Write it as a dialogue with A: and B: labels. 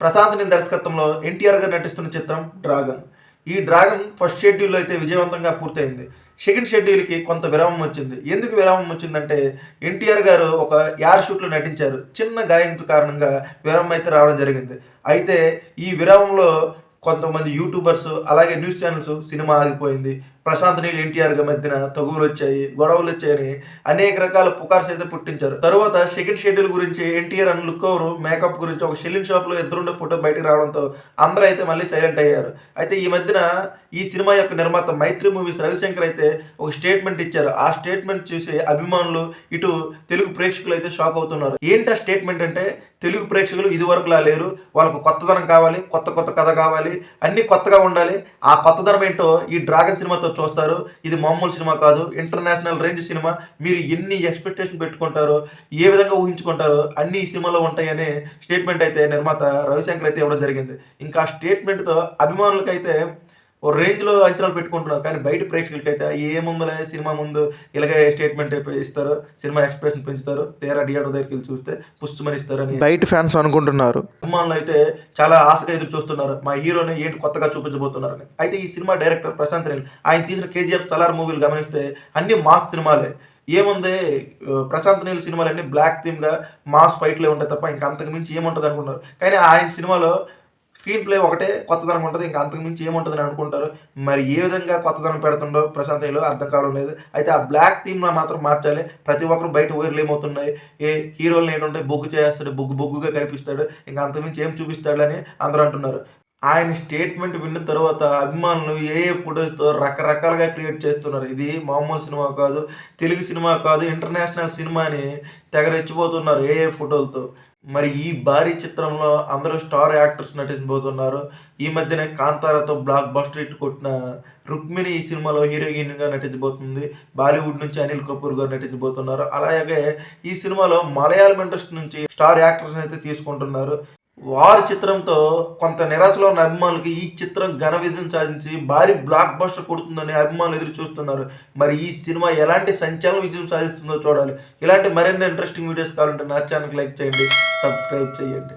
A: ప్రశాంత్ నీల్ దర్శకత్వంలో ఎన్టీఆర్ గారు నటిస్తున్న చిత్రం డ్రాగన్. ఈ డ్రాగన్ ఫస్ట్ షెడ్యూల్ అయితే విజయవంతంగా పూర్తయింది. సెకండ్ షెడ్యూల్కి కొంత విరామం వచ్చింది. ఎందుకు విరామం వచ్చిందంటే ఎన్టీఆర్ గారు ఒక యాడ్ షూట్లో నటించారు. చిన్న గాయంతో కారణంగా విరామం అయితే రావడం జరిగింది. అయితే ఈ విరామంలో కొంతమంది యూట్యూబర్స్ అలాగే న్యూస్ ఛానల్స్ సినిమా ఆగిపోయింది. ప్రశాంత్ నీళ్ళు ఎన్టీఆర్గా మధ్యన తగువులు వచ్చాయి గొడవలు వచ్చాయని అనేక రకాల పుకార్స్ అయితే పుట్టించారు. తర్వాత సెకండ్ షెడ్యూల్ గురించి ఎన్టీఆర్ అని లుక్ ఓవర్ మేకప్ గురించి ఒక షెల్లిన్ షాప్లో ఇద్దరుండే ఫోటో బయటకు రావడంతో అందరూ అయితే మళ్ళీ సైలెంట్ అయ్యారు. అయితే ఈ మధ్యన ఈ సినిమా యొక్క నిర్మాత మైత్రి మూవీస్ రవిశంకర్ అయితే ఒక స్టేట్మెంట్ ఇచ్చారు. ఆ స్టేట్మెంట్ చూసి అభిమానులు ఇటు తెలుగు ప్రేక్షకులు అయితే షాక్ అవుతున్నారు. ఏంటి ఆ స్టేట్మెంట్ అంటే తెలుగు ప్రేక్షకులు ఇదివరకులా లేరు వాళ్ళకు కొత్తదనం కావాలి కొత్త కొత్త కథ కావాలి అన్ని కొత్తగా ఉండాలి. ఆ కొత్తదనం ఏంటో ఈ డ్రాగన్ సినిమాతో చూస్తారు. ఇది మామూలు సినిమా కాదు. International range cinema. మీరు ఎన్ని ఎక్స్పెక్టేషన్ పెట్టుకుంటారో ఏ విధంగా ఊహించుకుంటారో అన్ని ఈ సినిమాలో ఉంటాయనే స్టేట్మెంట్ అయితే నిర్మాత రవిశంకర్ అయితే ఇవ్వడం జరిగింది. ఇంకా ఆ స్టేట్మెంట్తో అభిమానులకైతే ఓ రేంజ్లో అంచనాలు పెట్టుకుంటున్నారు. కానీ బయట ప్రేక్షకులకైతే ఏముందలే సినిమా ముందు ఇలాగే స్టేట్మెంట్ ఇస్తారు సినిమా ఎక్స్ప్రెషన్ పెంచుతారు తీరా థియేటర్ దగ్గరికి వెళ్ళి చూస్తే పుష్మని ఇస్తారని. బయట ఫ్యాన్స్ అనుకుంటున్నారు. అభిమానులు అయితే చాలా ఆశగా ఎదురు చూస్తున్నారు. మా హీరోని ఏంటి కొత్తగా చూపించబోతున్నారని. అయితే ఈ సినిమా డైరెక్టర్ ప్రశాంత్ నీల్ ఆయన తీసిన కేజీఎఫ్ సలార్ మూవీలు గమనిస్తే అన్ని మాస్ సినిమాలే. ఏముంది? ప్రశాంత్ నీల్ సినిమాలన్నీ బ్లాక్ థీమ్గా మాస్ ఫైట్లే ఉంటాయి తప్ప ఇంకా అంతకు మించి ఏముంటుంది అనుకున్నారు కానీ ఆయన సినిమాలో స్క్రీన్ ప్లే ఒకటే కొత్తదనం ఉంటుంది. ఇంకా అంతకుమించి ఏముంటుందని అనుకుంటారు. మరి ఏ విధంగా కొత్తదనం పెడుతుండో ప్రశాంత్ నీళ్ళు అర్థం కావడం లేదు. అయితే ఆ బ్లాక్ థీమ్ మాత్రం మార్చాలి. ప్రతి ఒక్కరు బయట ఊర్లు ఏమవుతున్నాయి ఏ హీరోలు ఏంటంటే బొగ్గు చేస్తాడు బొగ్గు బొగ్గుగా కనిపిస్తాడు. ఇంకా అంతకుమించి ఏం చూపిస్తాడు అని అందరూ అంటున్నారు. ఆయన స్టేట్మెంట్ విన్న తర్వాత అభిమానులు ఏ ఏ ఫొటోస్తో రకరకాలుగా క్రియేట్ చేస్తున్నారు. ఇది మామూలు సినిమా కాదు తెలుగు సినిమా కాదు ఇంటర్నేషనల్ సినిమా అని తెగ రెచ్చిపోతున్నారు ఏ ఏ ఫోటోలతో. మరి ఈ భారీ చిత్రంలో అందరూ స్టార్ యాక్టర్స్ నటించబోతున్నారు. ఈ మధ్యనే కాంతారాతో బ్లాక్ బస్టర్ హిట్ కొట్టిన రుక్మిణి ఈ సినిమాలో హీరోయిన్గా నటించబోతుంది. బాలీవుడ్ నుంచి అనిల్ కపూర్ గారు నటించబోతున్నారు. అలాగే ఈ సినిమాలో మలయాళం ఇండస్ట్రీ నుంచి స్టార్ యాక్టర్స్ అయితే తీసుకుంటున్నారు. వారి చిత్రంతో కొంత నిరాశలో ఉన్న అభిమానులకి ఈ చిత్రం ఘన విజయం సాధించి భారీ బ్లాక్ బస్టర్ కొడుతుందని అభిమానులు ఎదురు చూస్తున్నారు. మరి ఈ సినిమా ఎలాంటి సంచలన విజయం సాధిస్తుందో చూడాలి. ఇలాంటి మరిన్ని ఇంట్రెస్టింగ్ వీడియోస్ కావాలంటే నా ఛానల్కి లైక్ చేయండి సబ్స్క్రైబ్ చేయండి.